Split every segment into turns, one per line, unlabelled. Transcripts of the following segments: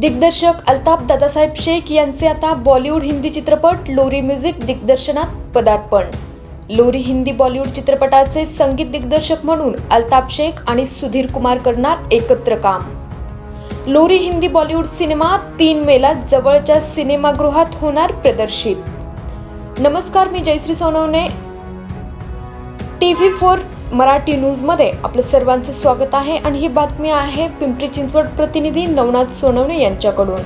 दिग्दर्शक अल्ताफ दादासाहेब शेख यांचे आता बॉलिवूड हिंदी चित्रपट लोरी म्युझिक दिग्दर्शनात पदार्पण. लोरी हिंदी बॉलिवूड चित्रपटाचे संगीत दिग्दर्शक म्हणून अल्ताफ शेख आणि सुधीर कुमार करणार एकत्र काम. लोरी हिंदी बॉलिवूड सिनेमा तीन मेला जवळच्या सिनेमागृहात होणार प्रदर्शित. नमस्कार मी Jayashree Sonawane. T V four Marathi न्यूजमध्ये आपलं सर्वांचं स्वागत आहे आणि ही बातमी आहे पिंपरी चिंचवड प्रतिनिधी नवनाथ सोनवणे यांच्याकडून.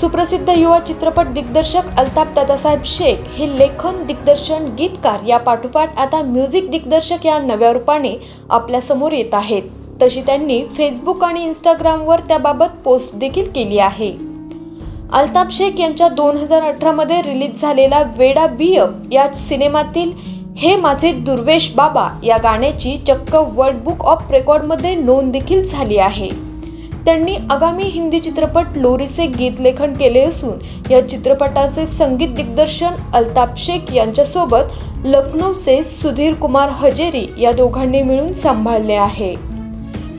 सुप्रसिद्ध युवा चित्रपट दिग्दर्शक अल्ताफ दादासाहेब शेख हे लेखन दिग्दर्शन गीतकार या पाठोपाठ आता म्युझिक दिग्दर्शक या नव्या रूपाने आपल्यासमोर येत आहेत. तशी त्यांनी फेसबुक आणि इंस्टाग्रामवर त्याबाबत पोस्ट देखील केली आहे. अल्ताफ शेख यांच्या दोन हजार अठरामध्ये रिलीज झालेला वेडा बियप या सिनेमातील हे माझे दुर्वेश बाबा या गाण्याची चक्क वर्ल्ड बुक ऑफ रेकॉर्डमध्ये नोंद देखील झाली आहे. त्यांनी आगामी हिंदी चित्रपट लोरीचे गीतलेखन केले असून या चित्रपटाचे संगीत दिग्दर्शन अल्ताफ शेख यांच्यासोबत लखनौचे सुधीर कुमार हजेरी या दोघांनी मिळून सांभाळले आहे.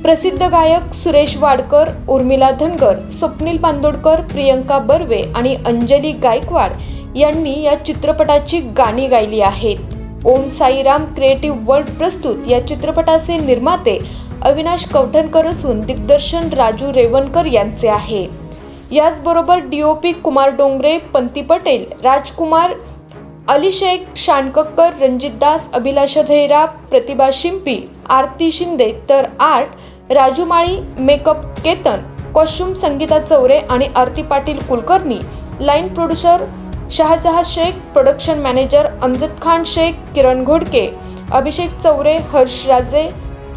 प्रसिद्ध गायक सुरेश वाडकर उर्मिला धनगर स्वप्नील बांदोडकर प्रियंका बर्वे आणि अंजली गायकवाड यांनी या चित्रपटाची गाणी गायली आहेत. ओम साईराम क्रिएटिव्ह वर्ल्ड प्रस्तुत या चित्रपटाचे निर्माते अविनाश कवठणकर असून दिग्दर्शन राजू रेवणकर यांचे आहे. याचबरोबर D O P Kumar Dongre Panti Patel Rajkumar Ali Shaikh Shankakkar Ranjit Das Abhilasha Dhaira Pratibha Shimpi Aarti Shinde तर art Raju Mali makeup Ketan costume Sangeeta Choure आणि Aarti Patil Kulkarni line producer Shahjaha Shaikh production manager Amjad Khan Shaikh Kiran Ghodke Abhishek Choure Harsh Raje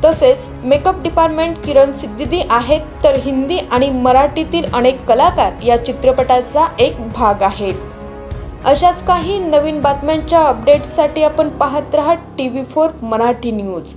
तसेच makeup department किरण सिद्दीदी आहेत तर हिंदी आणि मराठीतील अनेक कलाकार या चित्रपटाचा एक भाग आहेत. अशाच काही नवीन बातम्यांच्या अपडेट्ससाठी आपण पाहत राहा T V four Marathi news.